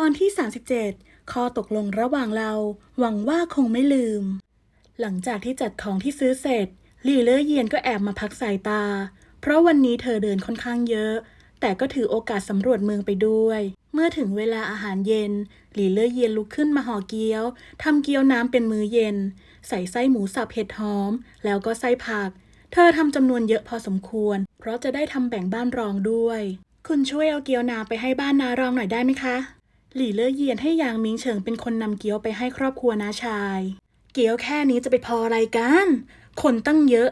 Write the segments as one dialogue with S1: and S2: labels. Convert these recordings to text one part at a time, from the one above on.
S1: ตอนที่ 37 ข้อตกลงระหว่างเรา หวังว่าคงไม่ลืม หลังจากที่จัดของที่ซื้อเสร็จหลี่เล่อเยียนก็แอบมาพักสายตา เพราะวันนี้เธอเดินค่อนข้างเยอะ แต่ก็ถือโอกาสสำรวจเมืองไปด้วย เมื่อถึงเวลาอาหารเย็น หลี่เล่อเยียนลุกขึ้นมาห่อเกี๊ยวทำเกี๊ยวน้ำเป็นมื้อเย็น ใส่ไส้หมูสับเห็ดหอม แล้วก็ไส้ผัก เธอทำจำนวนเยอะพอสมควร เพราะจะได้ทำแบ่งบ้านรองด้วย คุณช่วยเอาเกี๊ยวน้ำไปให้บ้านนารองหน่อยได้ไหมคะ หลี่เล่อเยียนให้ยางมิงเฉิงเป็นคนนำเกี๊ยวไปให้ครอบครัวน้าชาย เกี๊ยวแค่นี้จะไปพออะไรกัน คนตั้งเยอะ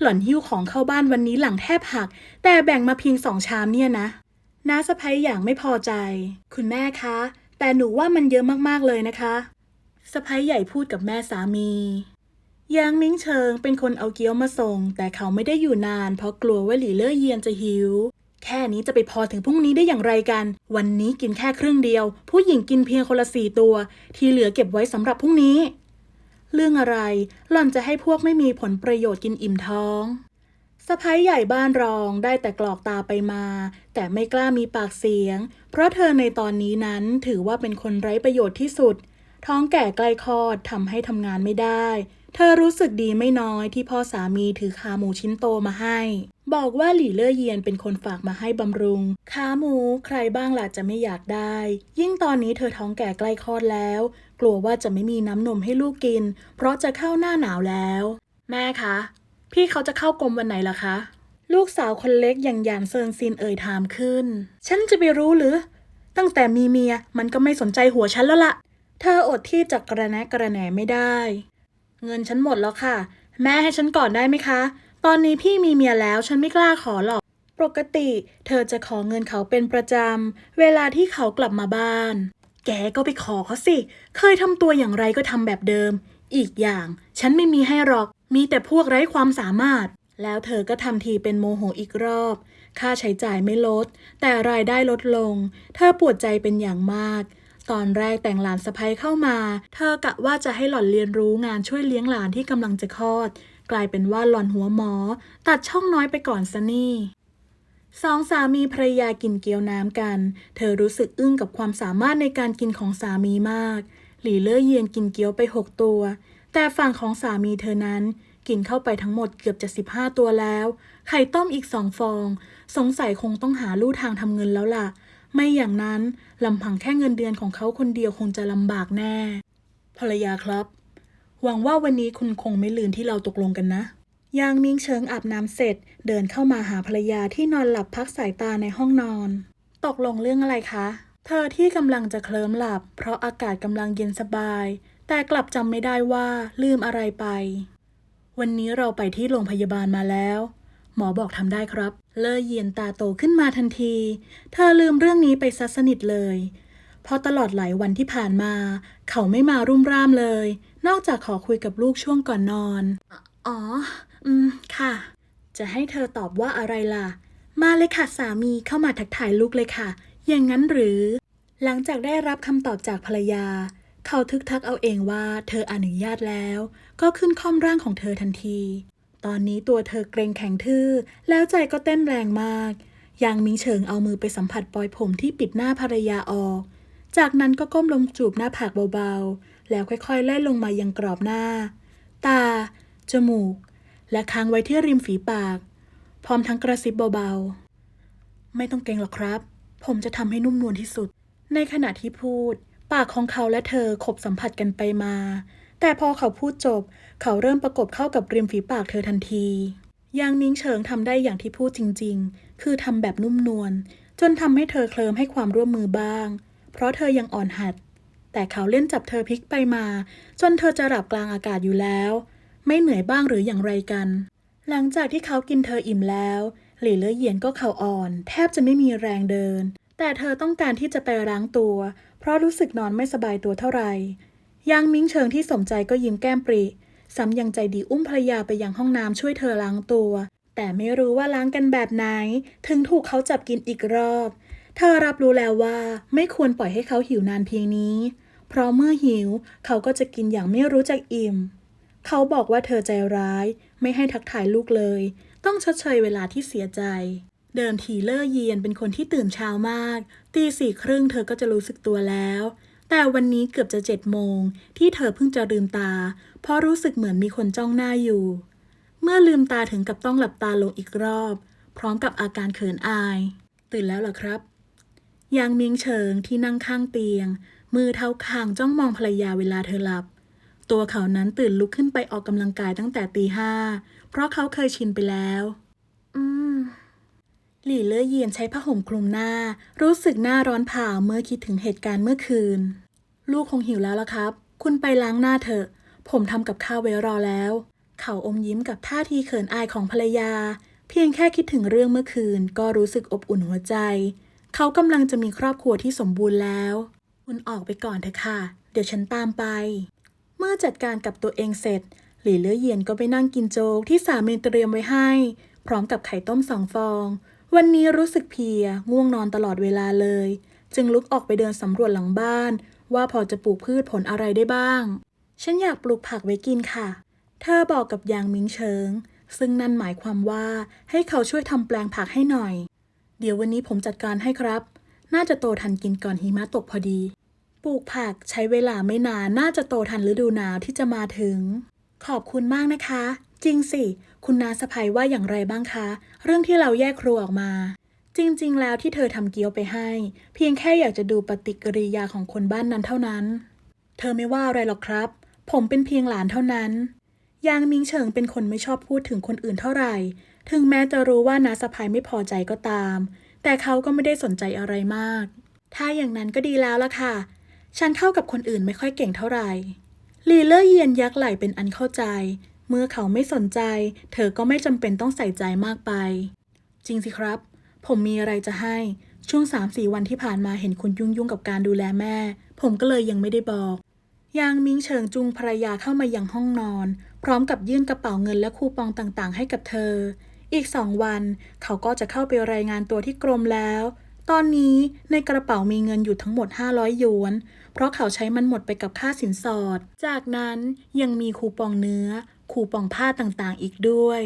S1: หล่อนหิ้วของเข้าบ้านวันนี้หลังแทบหัก แต่แบ่งมาเพียงสองชามเนี่ยนะน้าสะพ้ยอย่างไม่พอใจ คุณแม่คะ แต่หนูว่ามันเยอะมากๆเลยนะคะสะพ้ยใหญ่พูดกับแม่สามียางมิงเฉิงเป็นคนเอาเกี๊ยวมาส่ง แต่เขาไม่ได้อยู่นานเพราะกลัวว่าหลี่เล่อเยียนจะหิว แค่นี้จะไปพอถึงพรุ่งนี้ได้อย่างไรกัน วันนี้กินแค่ครึ่งเดียว ผู้หญิงกินเพียงคนละสี่ตัว ที่เหลือเก็บไว้สำหรับพรุ่งนี้ เรื่องอะไร หล่อนจะให้พวกไม่มีผลประโยชน์กินอิ่มท้องสะพ้ยใหญ่บ้านรองได้แต่กรอกตาไปมา แต่ไม่กล้ามีปากเสียง เพราะเธอในตอนนี้นั้นถือว่าเป็นคนไร้ประโยชน์ที่สุด ท้องแก่ใกล้คลอดทำให้ทำงานไม่ได้ เธอรู้สึกดีไม่น้อยที่พ่อสามีถือขาหมูชิ้นโตมาให้ บอกว่าหลี่เล่อเยียนเป็นคนฝากมาให้บำรุงขาหมูใครบ้างล่ะจะไม่อยากได้ ยิ่งตอนนี้เธอท้องแก่ใกล้คลอดแล้ว กลัวว่าจะไม่มีน้ำนมให้ลูกกิน เพราะจะเข้าหน้าหนาวแล้ว แม่คะ พี่เขาจะเข้ากรมวันไหนล่ะคะ ลูกสาวคนเล็กอย่างหยานเซินซินเอ่ยถามขึ้น ฉันจะไปรู้หรือ ตั้งแต่มีเมียมันก็ไม่สนใจหัวฉันแล้วล่ะ เธออดที่จะกระแนะกระแหนไม่ได้ เงินฉันหมดแล้วค่ะ แม่ให้ฉันก่อนได้ไหมคะ ตอนนี้พี่มีเมียแล้วฉันไม่กล้าขอหรอก ปกติ เธอจะขอเงินเขาเป็นประจำ เวลาที่เขากลับมาบ้าน แกก็ไปขอเขาสิ เคยทำตัวอย่างไรก็ทำแบบเดิม อีกอย่าง ฉันไม่มีให้หรอก มีแต่พวกไร้ความสามารถ แล้วเธอก็ทำทีเป็นโมโหอีกรอบ ค่าใช้จ่ายไม่ลด แต่รายได้ลดลง เธอปวดใจเป็นอย่างมากตอนแรกแต่งหลานสะพ้ยเข้ามา เธอกะว่าจะให้หล่อนเรียนรู้งานช่วยเลี้ยงหลานที่กำลังจะคลอด กลายเป็นว่าหล่อนหัวหมอ ตัดช่องน้อยไปก่อนซะนี่สองสามีภรรยากินเกี๊ยวน้ำกัน เธอรู้สึกอึ้งกับความสามารถในการกินของสามีมาก หลี่เล่อเยียนกินเกี๊ยวไปหกตัว แต่ฝั่งของสามีเธอนั้นกินเข้าไปทั้งหมดเกือบจะสิบห้าตัวแล้ว ไข่ต้มอีกสองฟอง สงสัยคงต้องหาลู่ทางทำเงินแล้วล่ะ ไม่อย่างนั้นลำพังแค่เงินเดือนของเขาคนเดียวคงจะลำบากแน่ ภรรยาครับ หวังว่าวันนี้คุณคงไม่ลืมที่เราตกลงกันนะ ยางมิงเชิงอาบน้ำเสร็จ เดินเข้ามาหาภรรยาที่นอนหลับพักสายตาในห้องนอน ตกลงเรื่องอะไรคะ เธอที่กำลังจะเคลิ้มหลับ เพราะอากาศกำลังเย็นสบาย แต่กลับจำไม่ได้ว่าลืมอะไรไป วันนี้เราไปที่โรงพยาบาลมาแล้ว หมอบอกทำได้ครับ เลอเยียนตาโตขึ้นมาทันที เธอลืมเรื่องนี้ไปซะสนิทเลย เพราะตลอดหลายวันที่ผ่านมา เขาไม่มารุ่มร่ามเลย นอกจากขอคุยกับลูกช่วงก่อนนอน อ๋อ อืม ค่ะ จะให้เธอตอบว่าอะไรล่ะ มาเลยค่ะสามีเข้ามาทักทายลูกเลยค่ะ อย่างนั้นหรือ หลังจากได้รับคำตอบจากภรรยา เขาทึกทักเอาเองว่าเธออนุญาตแล้ว ก็ขึ้นค่อมร่างของเธอทันที ตอนนี้ตัวเธอเกรงแข็งทื่อ แล้วใจก็เต้นแรงมาก ยางมิงเฉิงเอามือไปสัมผัสปลอยผมที่ปิดหน้าภรรยาออก จากนั้นก็ก้มลงจูบหน้าผากเบาๆ แล้วค่อยๆ ไล่ลงมายังกรอบหน้า ตา จมูก และค้างไว้ที่ริมฝีปาก พร้อมทั้งกระซิบเบาๆ ไม่ต้องเกรงหรอกครับ ผมจะทำให้นุ่มนวลที่สุด ในขณะที่พูด ปากของเขาและเธอขบสัมผัสกันไปมา แต่พอเขาพูดจบ เขาเริ่มประกบเข้ากับริมฝีปากเธอทันทียางมิงเฉิงทำได้อย่างที่พูดจริง ๆ คือทำแบบนุ่มนวลจนทำให้เธอเคลิมให้ความร่วมมือบ้าง เพราะเธอยังอ่อนหัด แต่เขาเล่นจับเธอพลิกไปมา จนเธอจะหลับกลางอากาศอยู่แล้ว ไม่เหนื่อยบ้างหรืออย่างไรกัน หลังจากที่เขากินเธออิ่มแล้ว หลี่เล่เหยียนก็เข่าอ่อน แทบจะไม่มีแรงเดิน แต่เธอต้องการที่จะไปล้างตัว เพราะรู้สึกนอนไม่สบายตัวเท่าไหร่ยางมิ้งเชิงที่สมใจก็ยิ้มแก้มปริซ้ำยังใจดีอุ้มภรรยาไปยังห้องน้ำช่วยเธอล้างตัว แต่ไม่รู้ว่าล้างกันแบบไหน ถึงถูกเขาจับกินอีกรอบ เธอรับรู้แล้วว่าไม่ควรปล่อยให้เขาหิวนานเพียงนี้ เพราะเมื่อหิวเขาก็จะกินอย่างไม่รู้จักอิ่ม เขาบอกว่าเธอใจร้าย ไม่ให้ทักทายลูกเลย ต้องชดเชยเวลาที่เสียใจ เดิมทีเลอร์เยียนเป็นคนที่ตื่นเช้ามาก ตีสี่ครึ่งเธอก็จะรู้สึกตัวแล้ว แต่วันนี้เกือบจะเจ็ดโมงที่เธอเพิ่งจะลืมตา เพราะรู้สึกเหมือนมีคนจ้องหน้าอยู่ เมื่อลืมตาถึงกับต้องหลับตาลงอีกรอบ พร้อมกับอาการเขินอาย ตื่นแล้วเหรอครับ ยางเมียงเฉิงที่นั่งข้างเตียง มือเท้าคางจ้องมองภรรยาเวลาเธอหลับ ตัวเขานั้นตื่นลุกขึ้นไปออกกำลังกายตั้งแต่ตีห้า เพราะเขาเคยชินไปแล้ว อืม หลี่เล่อเยียนใช้ผ้าห่มคลุมหน้า รู้สึกหน้าร้อนเผาเมื่อคิดถึงเหตุการณ์เมื่อคืน ลูกคงหิวแล้วละครับ คุณไปล้างหน้าเถอะ ผมทำกับข้าวไว้รอแล้ว เขาอมยิ้มกับท่าทีเขินอายของภรรยา เพียงแค่คิดถึงเรื่องเมื่อคืน ก็รู้สึกอบอุ่นหัวใจ เขากำลังจะมีครอบครัวที่สมบูรณ์แล้ว คุณออกไปก่อนเถอะค่ะ เดี๋ยวฉันตามไป เมื่อจัดการกับตัวเองเสร็จ หลี่เลือเยียนก็ไปนั่งกินโจ๊กที่สามีเตรียมไว้ให้ พร้อมกับไข่ต้มสองฟอง วันนี้รู้สึกเพลีย ง่วงนอนตลอดเวลาเลย จึงลุกออกไปเดินสำรวจหลังบ้าน ว่าพอจะปลูกพืชผลอะไรได้บ้าง ฉันอยากปลูกผักไว้กินค่ะ เธอบอกกับยางมิงเฉิง ซึ่งนั่นหมายความว่าให้เขาช่วยทำแปลงผักให้หน่อย เดี๋ยววันนี้ผมจัดการให้ครับ น่าจะโตทันกินก่อนหิมะตกพอดี ปลูกผักใช้เวลาไม่นาน น่าจะโตทันฤดูหนาวที่จะมาถึง ขอบคุณมากนะคะ จริงสิ คุณนาสะพายว่าอย่างไรบ้างคะ เรื่องที่เราแยกครัวออกมา จริง ๆ แล้วที่เธอทำเกี๊ยวไปให้ เพียงแค่อยากจะดูปฏิกิริยาของคนบ้านนั้นเท่านั้น เธอไม่ว่าอะไรหรอกครับ ผมเป็นเพียงหลานเท่านั้นยางมิงเฉิงเป็นคนไม่ชอบพูดถึงคนอื่นเท่าไหร่ ถึงแม้จะรู้ว่านาสะพายไม่พอใจก็ตาม แต่เขาก็ไม่ได้สนใจอะไรมาก ถ้าอย่างนั้นก็ดีแล้วล่ะค่ะ ฉันเข้ากับคนอื่นไม่ค่อยเก่งเท่าไหร่ลีเลอร์เยียนยักไหล่เป็นอันเข้าใจ เมื่อเขาไม่สนใจ เธอก็ไม่จำเป็นต้องใส่ใจมากไป จริงสิครับ ผมมีอะไรจะให้ช่วง3-4วันที่ผ่านมาเห็นคุณยุ่งยุ่งกับการดูแลแม่ ผมก็เลยยังไม่ได้บอก ยางมิงเฉิงจุงภรรยาเข้ามายังห้องนอน พร้อมกับยื่นกระเป๋าเงินและคูปองต่างๆ ให้กับเธอ อีกสองวัน เขาก็จะเข้าไปรายงานตัวที่กรมแล้ว ตอนนี้ในกระเป๋ามีเงินอยู่ทั้งหมด 500หยวน เพราะเขาใช้มันหมดไปกับค่าสินสอด จากนั้นยังมีคูปองเนื้อ คูปองผ้าต่างๆ อีกด้วย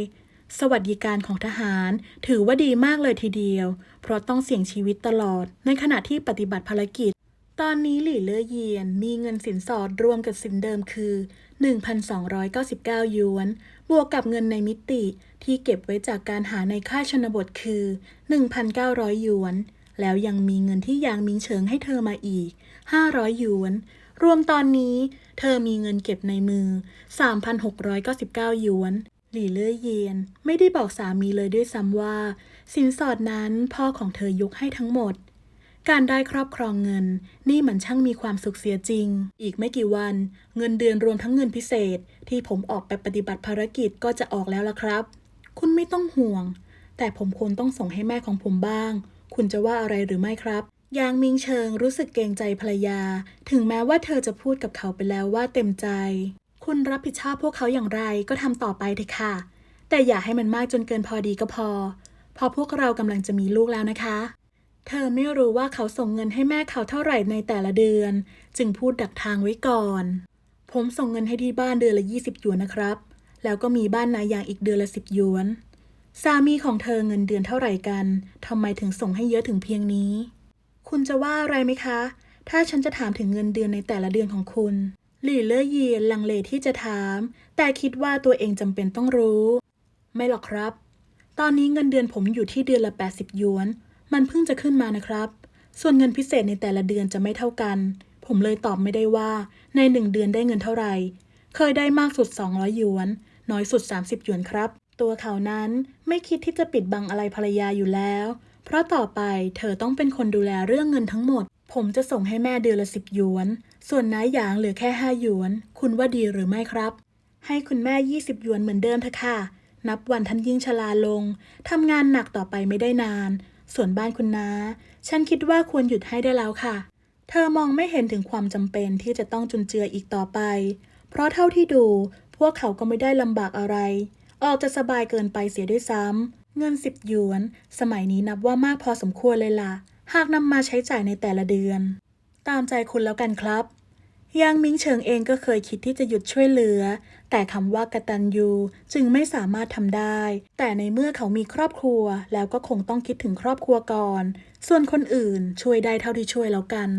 S1: สวัสดิการของทหารถือว่าดีมากเลยทีเดียว เพราะต้องเสี่ยงชีวิตตลอด ในขณะที่ปฏิบัติภารกิจ ตอนนี้หลี่เล่อเยียนมีเงินสินสอดรวมกับสินเดิมคือ 1,299 หยวน บวกกับเงินในมิติที่เก็บไว้จากการหาในค่ายชนบทคือ 1,900 หยวน แล้วยังมีเงินที่ยางมิงเฉิงให้เธอมาอีก 500 หยวน รวมตอนนี้เธอมีเงินเก็บในมือ 3,699 หยวน หลี่เล่อเยียน ไม่ได้บอกสามีเลยด้วยซ้ำว่า สินสอดนั้นพ่อของเธอยกให้ทั้งหมด การได้ครอบครองเงิน นี่มันช่างมีความสุขเสียจริง อีกไม่กี่วัน เงินเดือนรวมทั้งเงินพิเศษ ที่ผมออกไปปฏิบัติภารกิจก็จะออกแล้วละครับ คุณไม่ต้องห่วง แต่ผมควรต้องส่งให้แม่ของผมบ้าง คุณจะว่าอะไรหรือไม่ครับยางมิงเชิงรู้สึกเกรงใจภรรยา ถึงแม้ว่าเธอจะพูดกับเขาไปแล้วว่าเต็มใจ คุณรับผิดชอบพวกเขาอย่างไรก็ทำต่อไปเถอะค่ะ แต่อย่าให้มันมากจนเกินพอดีก็พอเพอพวกเรากำลังจะมีลูกแล้วนะคะ เธอไม่รู้ว่าเขาส่งเงินให้แม่เขาเท่าไหร่ในแต่ละเดือน จึงพูดดักทางไว้ก่อน ผมส่งเงินให้ที่บ้านเดือนละ 20หยวนนะครับ แล้วก็มีบ้านนายางอีกเดือนละ 10หยวน สามีของเธอเงินเดือนเท่าไหร่กันทำไมถึงส่งให้เยอะถึงเพียงนี้ คุณจะว่าอะไรไหมคะ ถ้าฉันจะถามถึงเงินเดือนในแต่ละเดือนของคุณหลี่เล่อเยียนลังเลที่จะถาม แต่คิดว่าตัวเองจำเป็นต้องรู้ ไม่หรอกครับ ตอนนี้เงินเดือนผมอยู่ที่เดือนละ 80หยวน มันเพิ่งจะขึ้นมานะครับ ส่วนเงินพิเศษในแต่ละเดือนจะไม่เท่ากัน ผมเลยตอบไม่ได้ว่าในหนึ่งเดือนได้เงินเท่าไหร่ เคยได้มากสุด 200 หยวน น้อยสุด 30 หยวนครับ ตัวเขานั้นไม่คิดที่จะปิดบังอะไรภรรยาอยู่แล้ว เพราะต่อไปเธอต้องเป็นคนดูแลเรื่องเงินทั้งหมด ผมจะส่งให้แม่เดือนละสิบหยวน ส่วนน้าหยางเหลือแค่ห้าหยวน คุณว่าดีหรือไม่ครับ ให้คุณแม่ 20 หยวนเหมือนเดิมเถอะค่ะ นับวันท่านยิ่งชราลงทำงานหนักต่อไปไม่ได้นาน ส่วนบ้านคุณน้าฉันคิดว่าควรหยุดให้ได้แล้วค่ะ เธอมองไม่เห็นถึงความจำเป็นที่จะต้องจุนเจืออีกต่อไป เพราะเท่าที่ดู พวกเขาก็ไม่ได้ลำบากอะไร ออกจะสบายเกินไปเสียด้วยซ้ำเงินสิบหยวน สมัยนี้นับว่ามากพอสมควรเลยล่ะ หากนำมาใช้จ่ายในแต่ละเดือน ตามใจคุณแล้วกันครับยางมิงเฉิงเองก็เคยคิดที่จะหยุดช่วยเหลือ แต่คำว่ากตัญญูจึงไม่สามารถทำได้ แต่ในเมื่อเขามีครอบครัว แล้วก็คงต้องคิดถึงครอบครัวก่อน ส่วนคนอื่นช่วยได้เท่าที่ช่วยแล้วกัน